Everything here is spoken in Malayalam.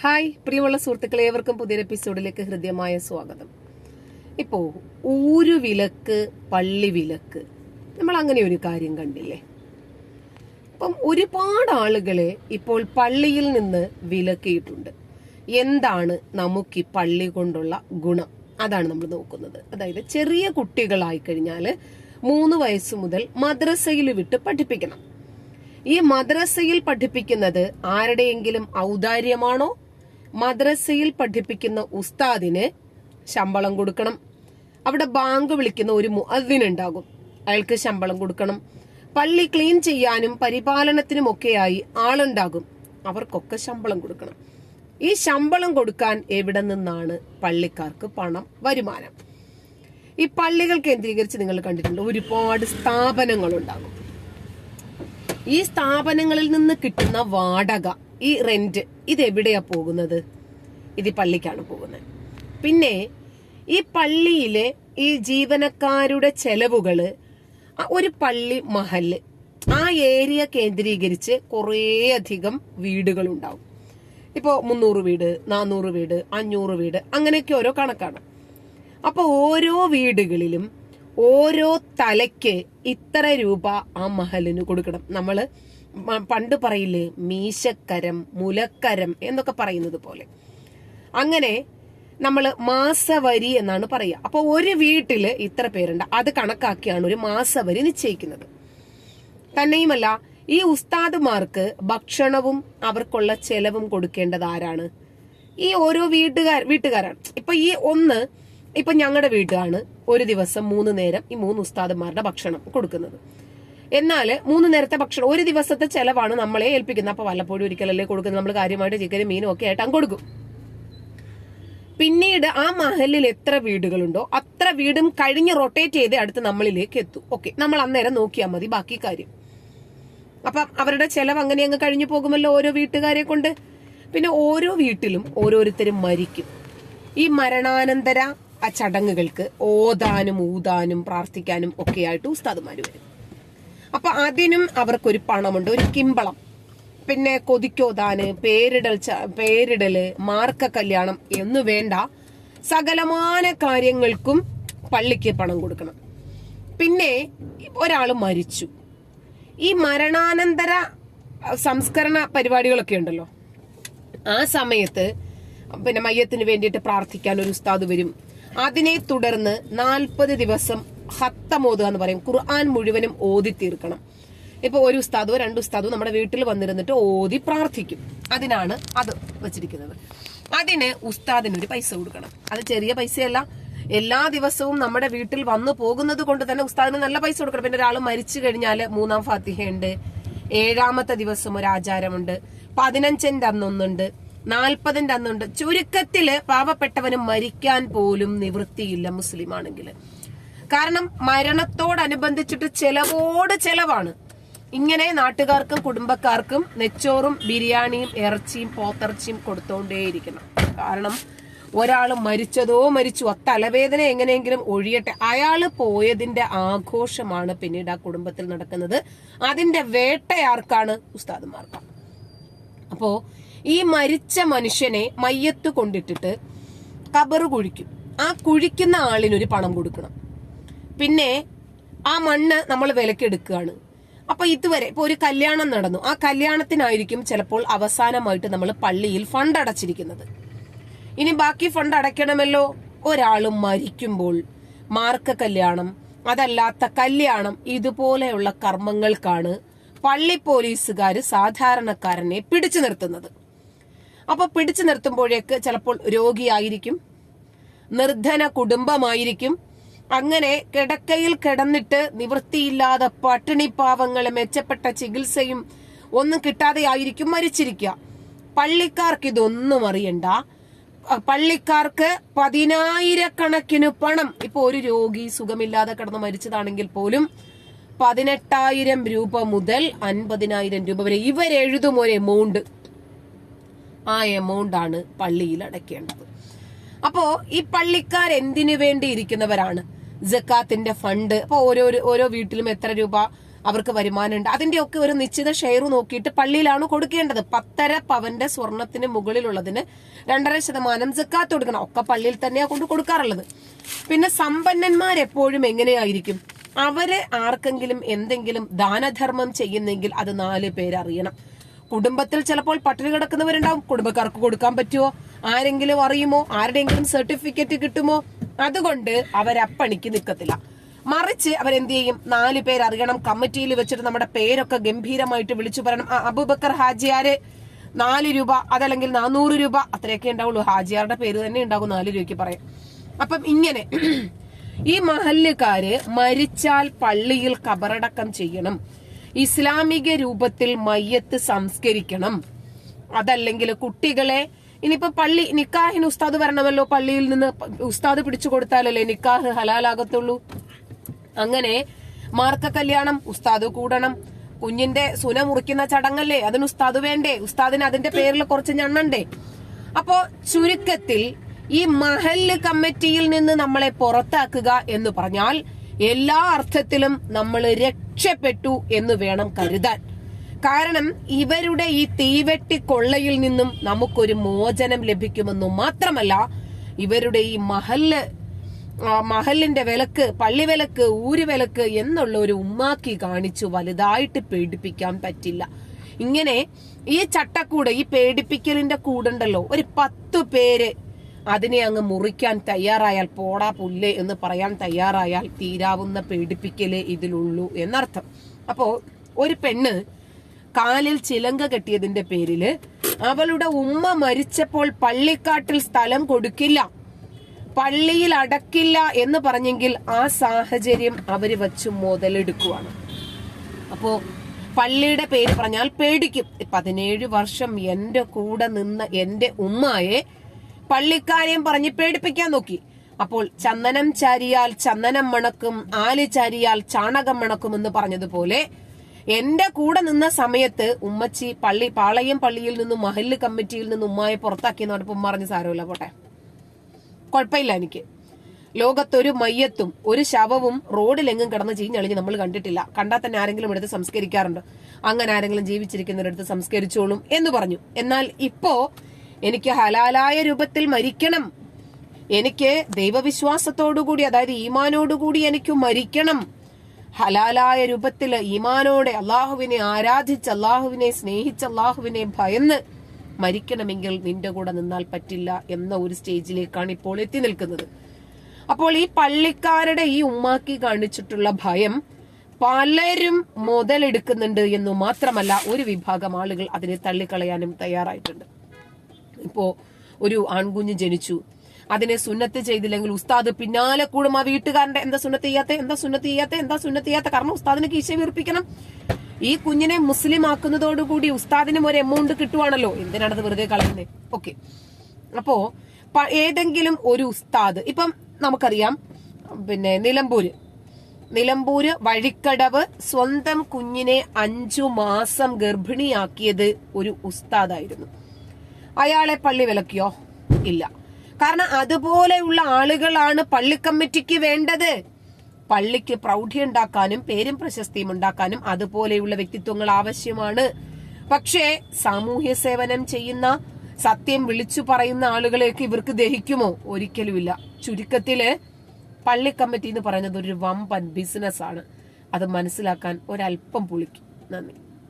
ഹായ് പ്രിയമുള്ള സുഹൃത്തുക്കളെ ഏവർക്കും പുതിയൊരു എപ്പിസോഡിലേക്ക് ഹൃദ്യമായ സ്വാഗതം. ഇപ്പോ ഊരു വിലക്ക് പള്ളി വിലക്ക് നമ്മൾ അങ്ങനെ ഒരു കാര്യം കണ്ടില്ലേ? അപ്പം ഒരുപാട് ആളുകളെ ഇപ്പോൾ പള്ളിയിൽ നിന്ന് വിലക്കിയിട്ടുണ്ട്. എന്താണ് നമുക്ക് ഈ പള്ളി കൊണ്ടുള്ള ഗുണം? അതാണ് നമ്മൾ നോക്കുന്നത്. അതായത് ചെറിയ കുട്ടികളായി കഴിഞ്ഞാൽ മൂന്ന് വയസ്സ് മുതൽ മദ്രസയിൽ വിട്ട് പഠിപ്പിക്കണം. ഈ മദ്രസയിൽ പഠിപ്പിക്കുന്നത് ആരുടെയെങ്കിലും ഔദാര്യമാണോ മദ്രസയിൽ പഠിപ്പിക്കുന്ന ഉസ്താദിന് ശമ്പളം കൊടുക്കണം. അവിടെ ബാങ്ക് വിളിക്കുന്ന ഒരു മുഅദ്ദിനുണ്ടാകും. അയാൾക്ക് ശമ്പളം കൊടുക്കണം. പള്ളി ക്ലീൻ ചെയ്യാനും പരിപാലനത്തിനും പരിപാലനത്തിനുമൊക്കെയായി ആളുണ്ടാകും. അവർക്കൊക്കെ ശമ്പളം കൊടുക്കണം. ഈ ശമ്പളം കൊടുക്കാൻ എവിടെ നിന്നാണ് പള്ളിക്കാർക്ക് പണം വരുമാനം? ഈ പള്ളികൾ കേന്ദ്രീകരിച്ച് നിങ്ങൾ കണ്ടിട്ടുണ്ട്. ഒരുപാട് സ്ഥാപനങ്ങൾ ഉണ്ടാകും ഈ സ്ഥാപനങ്ങളിൽ നിന്ന് കിട്ടുന്ന വാടക ഈ റെന്റ് ഇത് എവിടെയാ പോകുന്നത്? ഇത് പള്ളിക്കാണ് പോകുന്നത്. പിന്നെ ഈ പള്ളിയിലെ ഈ ജീവനക്കാരുടെ ചെലവുകൾ ഒരു പള്ളി മഹൽ ആ ഏരിയ കേന്ദ്രീകരിച്ച് കുറേയധികം വീടുകളുണ്ടാവും. ഇപ്പോൾ മുന്നൂറ് വീട് നാനൂറ് വീട് അഞ്ഞൂറ് വീട് അങ്ങനെയൊക്കെ ഓരോ കണക്കാണ്. അപ്പോൾ ഓരോ വീടുകളിലും ഓരോ തലയ്ക്ക് ഇത്ര രൂപ ആ മഹലിന് കൊടുക്കണം. നമ്മൾ പണ്ട് പറയില്ലേ മീശക്കരം മുലക്കരം എന്നൊക്കെ പറയുന്നത് പോലെ. അങ്ങനെ നമ്മൾ മാസവരി എന്നാണ് പറയുക. അപ്പോൾ ഒരു വീട്ടിൽ ഇത്ര പേരുണ്ട്. അത് കണക്കാക്കിയാണ് ഒരു മാസവരി നിശ്ചയിക്കുന്നത്. തന്നെയുമല്ല ഈ ഉസ്താദുമാർക്ക് ഭക്ഷണവും അവർക്കുള്ള ചെലവും കൊടുക്കേണ്ടത് ആരാണ്? ഈ ഓരോ വീട്ടുകാർ വീട്ടുകാരാണ്. ഇപ്പൊ ഈ ഒന്ന് ഇപ്പൊ ഞങ്ങളുടെ വീട്ടാണ് ഒരു ദിവസം മൂന്ന് നേരം ഈ മൂന്ന് ഉസ്താദുമാരുടെ ഭക്ഷണം കൊടുക്കുന്നത്. എന്നാൽ മൂന്ന് നേരത്തെ ഭക്ഷണം ഒരു ദിവസത്തെ ചെലവാണ് നമ്മളെ ഏൽപ്പിക്കുന്നത്. അപ്പൊ വല്ലപ്പോഴും ഒരിക്കലല്ലേ കൊടുക്കുന്നത്? നമ്മൾ കാര്യമായിട്ട് ചിക്കനും മീനും ഒക്കെ ആയിട്ട് അങ്ങ് കൊടുക്കും. പിന്നീട് ആ മഹലിൽ എത്ര വീടുകളുണ്ടോ അത്ര വീടും കഴിഞ്ഞ് റൊട്ടേറ്റ് ചെയ്ത് അടുത്ത് നമ്മളിലേക്ക് എത്തും. ഓക്കെ നമ്മൾ അന്നേരം നോക്കിയാൽ മതി ബാക്കി കാര്യം. അപ്പം അവരുടെ ചെലവ് അങ്ങനെ അങ്ങ് കഴിഞ്ഞു പോകുമല്ലോ ഓരോ വീട്ടുകാരെ കൊണ്ട്? പിന്നെ ഓരോ വീട്ടിലും ഓരോരുത്തരും മരിക്കും. ഈ മരണാനന്തര ആ ചടങ്ങുകൾക്ക് ഓതാനും ഊതാനും പ്രാർത്ഥിക്കാനും ഒക്കെ ആയിട്ട് ഉസ്താദുമാര് വരും. അപ്പൊ അതിനും അവർക്കൊരു പണമുണ്ട് ഒരു കിമ്പളം പിന്നെ കൊതിക്കോതാന് പേരിടൽ പേരിടൽ മാർക്ക കല്യാണം എന്നു വേണ്ട. സകലമാന കാര്യങ്ങൾക്കും പള്ളിക്ക് പണം കൊടുക്കണം. പിന്നെ ഒരാൾ മരിച്ചു. ഈ മരണാനന്തര സംസ്കരണ പരിപാടികളൊക്കെ ഉണ്ടല്ലോ. ആ സമയത്ത് പിന്നെ മയ്യത്തിന് വേണ്ടിയിട്ട് പ്രാർത്ഥിക്കാൻ ഒരു ഉസ്താദ് വരും. അതിനെ തുടർന്ന് നാൽപ്പത് ദിവസം ഹത്തമോതുക എന്ന് പറയും. ഖുർആൻ മുഴുവനും ഓതി തീർക്കണം ഇപ്പൊ ഒരു ഉസ്താദോ രണ്ട് ഉസ്താദോ നമ്മുടെ വീട്ടിൽ വന്നിരുന്നിട്ട് ഓതി പ്രാർത്ഥിക്കും. അതിനാണ് അത് വെച്ചിരിക്കുന്നത്. അതിന് ഉസ്താദിന് ഒരു പൈസ കൊടുക്കണം. അത് ചെറിയ പൈസയല്ല. എല്ലാ ദിവസവും നമ്മുടെ വീട്ടിൽ വന്നു പോകുന്നത് കൊണ്ട് തന്നെ ഉസ്താദിന് നല്ല പൈസ കൊടുക്കണം. പിന്നെ ഒരാൾ മരിച്ചു കഴിഞ്ഞാൽ മൂന്നാം ഫാത്തിഹയുണ്ട്. ഏഴാമത്തെ ദിവസം ഒരു ആചാരമുണ്ട്. പതിനഞ്ചിന്റെ അന്നൊന്നുണ്ട്. നാൽപ്പതിന്റെ അന്നുണ്ട്. ചുരുക്കത്തിൽ പാവപ്പെട്ടവന് മരിക്കാൻ പോലും നിവൃത്തിയില്ല മുസ്ലിം ആണെങ്കിൽ കാരണം മരണത്തോടനുബന്ധിച്ചിട്ട് ചെലവോട് ചെലവാണ്. ഇങ്ങനെ നാട്ടുകാർക്കും കുടുംബക്കാർക്കും നെച്ചോറും ബിരിയാണിയും ഇറച്ചിയും പോത്തിറച്ചിയും കൊടുത്തോണ്ടേയിരിക്കണം കാരണം ഒരാൾ മരിച്ചതോ മരിച്ചു ആ തലവേദന എങ്ങനെയെങ്കിലും ഒഴിയട്ടെ അയാൾ പോയതിന്റെ ആഘോഷമാണ് പിന്നീട് ആ കുടുംബത്തിൽ നടക്കുന്നത്. അതിന്റെ വേട്ടയാർക്കാണ് ഉസ്താദുമാർക്കാണ് അപ്പോ ഈ മരിച്ച മനുഷ്യനെ മയ്യത്ത് കൊണ്ടിട്ടിട്ട് കബറ് കുഴിക്കും. ആ കുഴിക്കുന്ന ആളിനൊരു പണം കൊടുക്കണം. പിന്നെ ആ മണ്ണ് നമ്മൾ വിലക്കെടുക്കുകയാണ്. അപ്പൊ ഇതുവരെ ഇപ്പൊ ഒരു കല്യാണം നടന്നു. ആ കല്യാണത്തിനായിരിക്കും ചിലപ്പോൾ അവസാനമായിട്ട് നമ്മൾ പള്ളിയിൽ ഫണ്ട് അടച്ചിരിക്കുന്നത്. ഇനി ബാക്കി ഫണ്ട് അടയ്ക്കണമല്ലോ? ഒരാൾ മരിക്കുമ്പോൾ മാർക്ക കല്യാണം അതല്ലാത്ത കല്യാണം ഇതുപോലെയുള്ള കർമ്മങ്ങൾക്കാണ് പള്ളി പോലീസുകാർ സാധാരണക്കാരനെ പിടിച്ചു നിർത്തുന്നത്. അപ്പൊ പിടിച്ചു നിർത്തുമ്പോഴേക്ക് ചിലപ്പോൾ രോഗിയായിരിക്കും നിർധന കുടുംബമായിരിക്കും അങ്ങനെ കിടക്കയിൽ കിടന്നിട്ട് നിവൃത്തിയില്ലാതെ പട്ടിണി പാവങ്ങളെ മെച്ചപ്പെട്ട ചികിത്സയും ഒന്നും കിട്ടാതെ ആയിരിക്കും മരിച്ചിരിക്കുക. പള്ളിക്കാർക്ക് ഇതൊന്നും അറിയണ്ട. പള്ളിക്കാർക്ക് പതിനായിരക്കണക്കിന് പണം. ഇപ്പൊ ഒരു രോഗി സുഖമില്ലാതെ കിടന്ന് മരിച്ചതാണെങ്കിൽ പോലും പതിനെട്ടായിരം രൂപ മുതൽ അൻപതിനായിരം രൂപ വരെ ഇവരെഴുതും ഒരു എമൗണ്ട് ആ ആണ് പള്ളിയിൽ അടയ്ക്കേണ്ടത്. അപ്പോ ഈ പള്ളിക്കാർ എന്തിനു വേണ്ടി ഇരിക്കുന്നവരാണ് ജക്കാത്തിന്റെ ഫണ്ട്. അപ്പൊ ഓരോ ഓരോ വീട്ടിലും എത്ര രൂപ അവർക്ക് വരുമാനമുണ്ട്. അതിന്റെ ഒക്കെ ഒരു നിശ്ചിത ഷെയർ നോക്കിയിട്ട് പള്ളിയിലാണ് കൊടുക്കേണ്ടത്. പത്തര പവന്റെ സ്വർണത്തിന് മുകളിലുള്ളതിന് രണ്ടര ശതമാനം ജക്കാത്ത് കൊടുക്കണം. ഒക്കെ പള്ളിയിൽ തന്നെയാണ് കൊണ്ട് കൊടുക്കാറുള്ളത്. പിന്നെ സമ്പന്നന്മാർ എപ്പോഴും എങ്ങനെയായിരിക്കും? അവർ ആർക്കെങ്കിലും എന്തെങ്കിലും ദാനധർമ്മം ചെയ്യുന്നെങ്കിൽ അത് നാല് പേരറിയണം കുടുംബത്തിൽ ചിലപ്പോൾ പട്ടിണി കിടക്കുന്നവരുണ്ടാവും. കുടുംബക്കാർക്ക് കൊടുക്കാൻ പറ്റുമോ ആരെങ്കിലും അറിയുമോ? ആരുടെയെങ്കിലും സർട്ടിഫിക്കറ്റ് കിട്ടുമോ? അതുകൊണ്ട് അവരപ്പണിക്ക് നിൽക്കത്തില്ല മറിച്ച് അവരെന്ത് ചെയ്യും നാല് പേര് അറിയണം. കമ്മിറ്റിയിൽ വെച്ചിട്ട് നമ്മുടെ പേരൊക്കെ ഗംഭീരമായിട്ട് വിളിച്ചു പറയണം. അബുബക്കർ ഹാജിയാര് നാല് രൂപ അതല്ലെങ്കിൽ നാനൂറ് രൂപ അത്രയൊക്കെ ഉണ്ടാവുള്ളൂ. ഹാജിയാരുടെ പേര് തന്നെ ഉണ്ടാകും നാല് രൂപയ്ക്ക് പറയാം. അപ്പം ഇങ്ങനെ ഈ മഹല്ലുകാര് മരിച്ചാൽ പള്ളിയിൽ കബറടക്കം ചെയ്യണം. ഇസ്ലാമിക രൂപത്തിൽ മയ്യത്ത് സംസ്കരിക്കണം. അതല്ലെങ്കിൽ കുട്ടികളെ ഇനിയിപ്പോ പള്ളി നിക്കാഹിന് ഉസ്താദ് വരണമല്ലോ? പള്ളിയിൽ നിന്ന് ഉസ്താദ് പിടിച്ചു കൊടുത്താലല്ലേ നിക്കാഹ് ഹലാലാകത്തുള്ളൂ? അങ്ങനെ മാർക്ക കല്യാണം ഉസ്താദ് കൂടണം. കുഞ്ഞിന്റെ സുന മുറിക്കുന്ന ചടങ്ങല്ലേ? അതിന് ഉസ്താദ് വേണ്ടേ? ഉസ്താദിന് അതിന്റെ പേരിൽ കുറച്ച് ഞണ്ണണ്ടേ? അപ്പോ ചുരുക്കത്തിൽ ഈ മഹല്ല് കമ്മിറ്റിയിൽ നിന്ന് നമ്മളെ പുറത്താക്കുക എന്ന് പറഞ്ഞാൽ എല്ലാ അർത്ഥത്തിലും നമ്മൾ രക്ഷപ്പെട്ടു എന്ന് വേണം കരുതാൻ. കാരണം ഇവരുടെ ഈ തീവെട്ടി കൊള്ളയിൽ നിന്നും നമുക്കൊരു മോചനം ലഭിക്കുമെന്നു മാത്രമല്ല ഇവരുടെ ഈ മഹല്ല് മഹലിന്റെ വിലക്ക് പള്ളി വിലക്ക് ഊര് വിലക്ക് എന്നുള്ള ഒരു ഉമ്മാക്കി കാണിച്ചു വലുതായിട്ട് പേടിപ്പിക്കാൻ പറ്റില്ല. ഇങ്ങനെ ഈ ചട്ടക്കൂട് ഈ പേടിപ്പിക്കലിന്റെ കൂടുണ്ടല്ലോ ഒരു പത്തു പേര് അതിനെ അങ്ങ് മുറിക്കാൻ തയ്യാറായാൽ പോടാ പുല്ല് എന്ന് പറയാൻ തയ്യാറായാൽ തീരാവുന്ന പേടിപ്പിക്കലേ ഇതിലുള്ളൂ എന്നർത്ഥം. അപ്പോ ഒരു പെണ്ണ് കാലിൽ ചിലങ്ക കെട്ടിയതിന്റെ പേരിൽ അവളുടെ ഉമ്മ മരിച്ചപ്പോൾ പള്ളിക്കാട്ടിൽ സ്ഥലം കൊടുക്കില്ല പള്ളിയിൽ അടക്കില്ല എന്ന് പറഞ്ഞെങ്കിൽ ആ സാഹചര്യം അവർ വച്ച് മുതലെടുക്കുവാണ്. അപ്പോ പള്ളിയുടെ പേര് പറഞ്ഞാൽ പേടിക്കും. പതിനേഴ് വർഷം എന്റെ കൂടെ നിന്ന എന്റെ ഉമ്മയെ പള്ളിക്കാരെയും പറഞ്ഞ് പേടിപ്പിക്കാൻ നോക്കി. അപ്പോൾ ചന്ദനം ചാരിയാൽ ചന്ദനം മണക്കും ആൽ ചാരിയാൽ ചാണകം മണക്കും എന്ന് പറഞ്ഞതുപോലെ എന്റെ കൂടെ നിന്ന സമയത്ത് ഉമ്മച്ചി പള്ളി പാളയം പള്ളിയിൽ നിന്നും മഹല്ല് കമ്മിറ്റിയിൽ നിന്നും ഉമ്മായെ പുറത്താക്കിയെന്ന് പറഞ്ഞപ്പോ ഉമ്മ പറഞ്ഞ് സാരമില്ല പോട്ടെ. കുഴപ്പമില്ല എനിക്ക്. ലോകത്തൊരു മയ്യത്തും ഒരു ശവവും റോഡിലെങ്ങും കിടന്ന് ചീഞ്ഞളിഞ്ഞ് നമ്മൾ കണ്ടിട്ടില്ല. കണ്ടാൽ തന്നെ ആരെങ്കിലും എടുത്ത് സംസ്കരിക്കാറുണ്ട്? അങ്ങനെ ആരെങ്കിലും ജീവിച്ചിരിക്കുന്നവരെടുത്ത് സംസ്കരിച്ചോളും എന്ന് പറഞ്ഞു. എന്നാൽ ഇപ്പോ എനിക്ക് ഹലാലായ രൂപത്തിൽ മരിക്കണം. എനിക്ക് ദൈവവിശ്വാസത്തോടുകൂടി അതായത് ഈമാനോടുകൂടി എനിക്ക് മരിക്കണം. ഹലാലായ രൂപത്തിൽ ഈമാനോടെ അള്ളാഹുവിനെ ആരാധിച്ച് അള്ളാഹുവിനെ സ്നേഹിച്ച് അള്ളാഹുവിനെ ഭയന്ന് മരിക്കണമെങ്കിൽ നിന്റെ കൂടെ നിന്നാൽ പറ്റില്ല എന്ന ഒരു സ്റ്റേജിലേക്കാണ് ഇപ്പോൾ എത്തി നിൽക്കുന്നത്. അപ്പോൾ ഈ പള്ളിക്കാരുടെ ഈ ഉമ്മാക്കി കാണിച്ചിട്ടുള്ള ഭയം പലരും മുതലെടുക്കുന്നുണ്ട് എന്നു മാത്രമല്ല ഒരു വിഭാഗം ആളുകൾ അതിനെ തള്ളിക്കളയാനും തയ്യാറായിട്ടുണ്ട്. ഇപ്പോ ഒരു ആൺകുഞ്ഞ് ജനിച്ചു. അതിനെ സുന്നത്ത് ചെയ്തില്ലെങ്കിൽ ഉസ്താദ് പിന്നാലെ കൂടും. ആ വീട്ടുകാരന്റെ എന്താ സുന്നത്ത് ചെയ്യാത്ത? എന്താ സുന്നത്ത് ചെയ്യാത്ത? എന്താ സുന്നത്ത് ചെയ്യാത്ത? കാരണം ഉസ്താദിനെ കീശ വീർപ്പിക്കണം. ഈ കുഞ്ഞിനെ മുസ്ലിം ആക്കുന്നതോടുകൂടി ഉസ്താദിനും ഒരു എമൗണ്ട് കിട്ടുവാണല്ലോ. എന്തിനാണത് വെറുതെ കളയുന്നത് ഓക്കെ അപ്പോ ഏതെങ്കിലും ഒരു ഉസ്താദ് ഇപ്പം നമുക്കറിയാം പിന്നെ നിലമ്പൂര്. നിലമ്പൂര് വഴിക്കടവ് സ്വന്തം കുഞ്ഞിനെ അഞ്ചു മാസം ഗർഭിണിയാക്കിയത് ഒരു ഉസ്താദായിരുന്നു. അയാളെ പള്ളി വിലക്കിയോ? ഇല്ല. കാരണം അതുപോലെയുള്ള ആളുകളാണ് പള്ളി കമ്മിറ്റിക്ക് വേണ്ടത്. പള്ളിക്ക് പ്രൗഢി ഉണ്ടാക്കാനും പേരും പ്രശസ്തിയും ഉണ്ടാക്കാനും അതുപോലെയുള്ള വ്യക്തിത്വങ്ങൾ ആവശ്യമാണ്. പക്ഷേ സാമൂഹ്യ സേവനം ചെയ്യുന്ന സത്യം വിളിച്ചു പറയുന്ന ആളുകളെയൊക്കെ ഇവർക്ക് ദഹിക്കുമോ? ഒരിക്കലുമില്ല. ചുരുക്കത്തിൽ പള്ളി കമ്മിറ്റി എന്ന് പറയുന്നത് ഒരു വമ്പൻ ബിസിനസ് ആണ് അത് മനസ്സിലാക്കാൻ ഒരല്പം പുളിക്കും. നന്ദി.